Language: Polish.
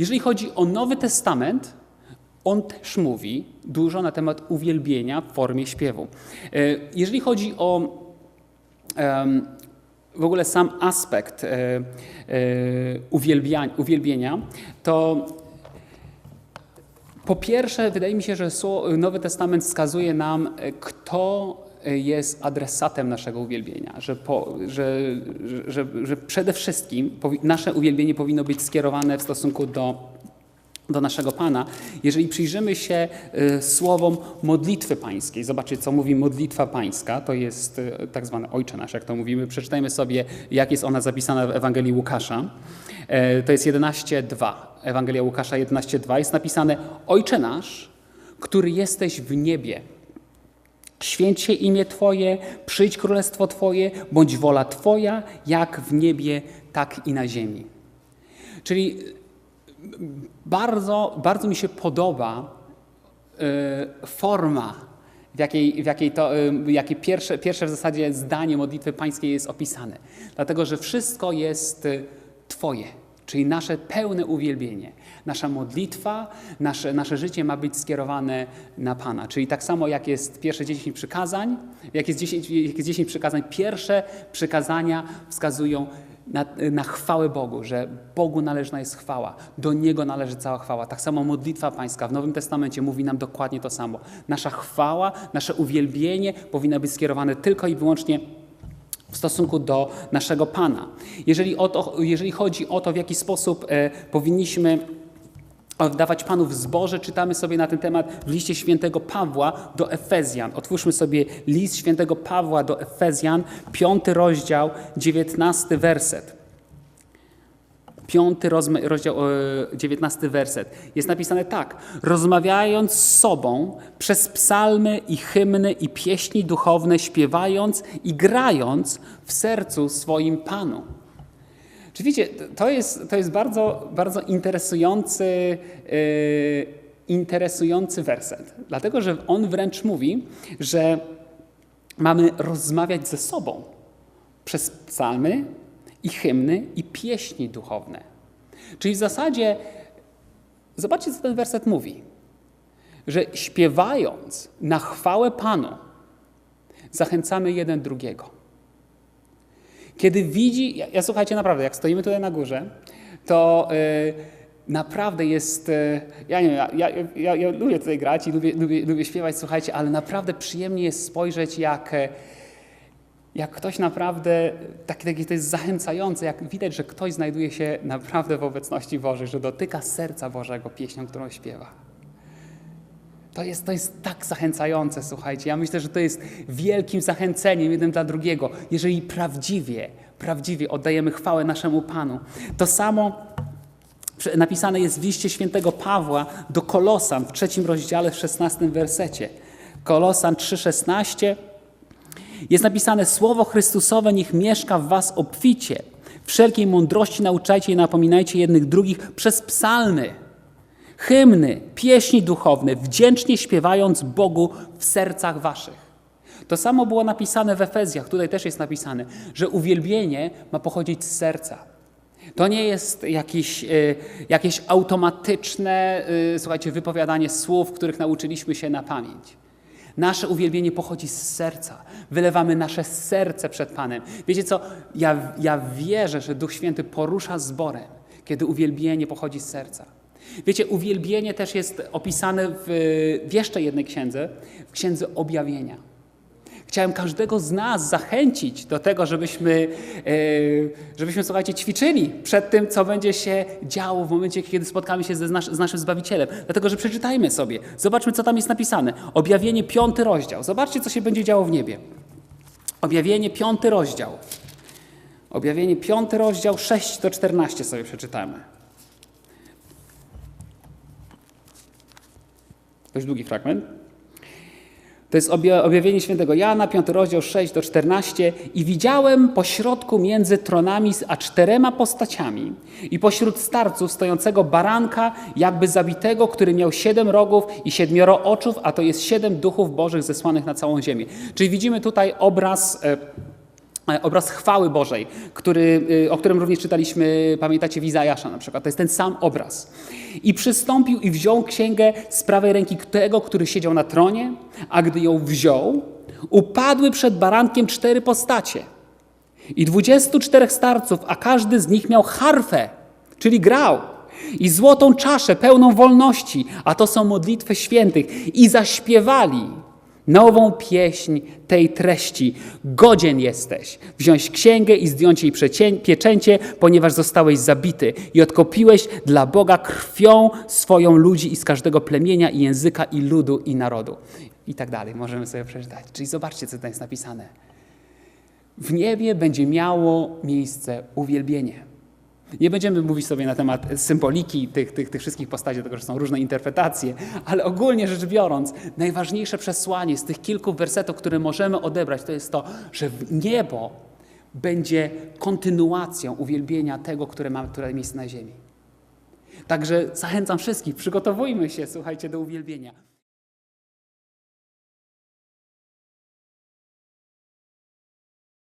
jeżeli chodzi o Nowy Testament, on też mówi dużo na temat uwielbienia w formie śpiewu. E, Jeżeli chodzi o w ogóle sam aspekt e, e, uwielbienia, to po pierwsze, wydaje mi się, że Nowy Testament wskazuje nam, kto jest adresatem naszego uwielbienia, że, po, że, że, że, przede wszystkim nasze uwielbienie powinno być skierowane w stosunku do, do naszego Pana. Jeżeli przyjrzymy się e, słowom modlitwy pańskiej, zobaczcie, co mówi modlitwa pańska, to jest e, tak zwany Ojcze Nasz, jak to mówimy. Przeczytajmy sobie, jak jest ona zapisana w Ewangelii Łukasza. E, To jest 11.2. Ewangelia Łukasza 11.2 jest napisane Ojcze Nasz, który jesteś w niebie. Święć się imię Twoje, przyjdź królestwo Twoje, bądź wola Twoja, jak w niebie, tak i na ziemi. Czyli bardzo, bardzo mi się podoba y, forma, w jakiej, w jakiej, to, y, jakie pierwsze, pierwsze w zasadzie zdanie modlitwy pańskiej jest opisane. Dlatego, że wszystko jest y, Twoje, czyli nasze pełne uwielbienie. Nasza modlitwa, nasze, nasze życie ma być skierowane na Pana. Czyli tak samo jak jest pierwsze 10 przykazań, jak jest 10, jak jest 10 przykazań, pierwsze przykazania wskazują na, na chwałę Bogu, że Bogu należna jest chwała, do Niego należy cała chwała. Tak samo modlitwa pańska w Nowym Testamencie mówi nam dokładnie to samo. Nasza chwała, nasze uwielbienie powinno być skierowane tylko i wyłącznie w stosunku do naszego Pana. Jeżeli, to, jeżeli chodzi o to, w jaki sposób e, powinniśmy oddawać Panu w zboże, czytamy sobie na ten temat w liście świętego Pawła do Efezjan. Otwórzmy sobie list świętego Pawła do Efezjan, piąty rozdział, dziewiętnasty werset. Piąty rozdział, e, dziewiętnasty werset. Jest napisane tak. Rozmawiając z sobą przez psalmy i hymny i pieśni duchowne, śpiewając i grając w sercu swoim Panu. Czy wiecie, to jest, to jest bardzo, bardzo interesujący, yy, interesujący werset, dlatego że on wręcz mówi, że mamy rozmawiać ze sobą przez psalmy i hymny i pieśni duchowne. Czyli w zasadzie, zobaczcie, co ten werset mówi, że śpiewając na chwałę Panu, zachęcamy jeden drugiego. Kiedy widzi, ja, ja słuchajcie, naprawdę, jak stoimy tutaj na górze, to y, naprawdę jest, y, ja nie wiem, ja, ja, ja, lubię tutaj grać i lubię, lubię, lubię śpiewać, słuchajcie, ale naprawdę przyjemnie jest spojrzeć, jak, e, jak ktoś naprawdę, takie, takie to jest zachęcające, jak widać, że ktoś znajduje się naprawdę w obecności Bożej, że dotyka serca Bożego pieśnią, którą śpiewa. To jest, to jest tak zachęcające, słuchajcie. Ja myślę, że to jest wielkim zachęceniem jeden dla drugiego. Jeżeli prawdziwie, prawdziwie oddajemy chwałę naszemu Panu. To samo napisane jest w liście świętego Pawła do Kolosan w trzecim rozdziale, w szesnastym wersecie. Kolosan 3,16 jest napisane Słowo Chrystusowe niech mieszka w was obficie. Wszelkiej mądrości nauczajcie i napominajcie jednych drugich przez psalmy, hymny, pieśni duchowne, wdzięcznie śpiewając Bogu w sercach waszych. To samo było napisane w Efezjach, tutaj też jest napisane, że uwielbienie ma pochodzić z serca. To nie jest jakieś, e, jakieś automatyczne, e, słuchajcie, wypowiadanie słów, których nauczyliśmy się na pamięć. Nasze uwielbienie pochodzi z serca. Wylewamy nasze serce przed Panem. Wiecie co? Ja, ja wierzę, że Duch Święty porusza zborem, kiedy uwielbienie pochodzi z serca. Wiecie, uwielbienie też jest opisane w, w jeszcze jednej księdze, w księdze objawienia. Chciałem każdego z nas zachęcić do tego, żebyśmy, e, żebyśmy słuchajcie, ćwiczyli przed tym, co będzie się działo w momencie, kiedy spotkamy się z naszym Zbawicielem. Dlatego, że przeczytajmy sobie, zobaczmy, co tam jest napisane. Objawienie, piąty rozdział. Zobaczcie, co się będzie działo w niebie. Objawienie, piąty rozdział. Objawienie, piąty rozdział, 6 do 14 sobie przeczytamy. Dość długi fragment. To jest obja- objawienie świętego Jana, 5 rozdział 6 do 14. I widziałem pośrodku między tronami a czterema postaciami i pośród starców stojącego baranka, jakby zabitego, który miał siedem rogów i siedmioro oczów, a to jest siedem duchów bożych zesłanych na całą ziemię. Czyli widzimy tutaj obraz e, obraz chwały Bożej, który, y, o którym również czytaliśmy, pamiętacie, w Izajasza na przykład. To jest ten sam obraz. I przystąpił i wziął księgę z prawej ręki tego, który siedział na tronie, a gdy ją wziął, upadły przed barankiem cztery postacie. I dwudziestu czterech starców, a każdy z nich miał harfę, czyli grał. I złotą czaszę pełną wolności, a to są modlitwy świętych. I zaśpiewali nową pieśń tej treści. Godzien jesteś wziąć księgę i zdjąć jej pieczęcie, ponieważ zostałeś zabity i odkopiłeś dla Boga krwią swoją ludzi i z każdego plemienia i języka i ludu i narodu. I tak dalej, możemy sobie przeczytać. Czyli zobaczcie, co tutaj jest napisane. W niebie będzie miało miejsce uwielbienie. Nie będziemy mówić sobie na temat symboliki tych, tych, tych wszystkich postaci, dlatego że są różne interpretacje, ale ogólnie rzecz biorąc, najważniejsze przesłanie z tych kilku wersetów, które możemy odebrać, to jest to, że niebo będzie kontynuacją uwielbienia tego, które mamy które miejsce na ziemi. Także zachęcam wszystkich, przygotowujmy się, słuchajcie, do uwielbienia.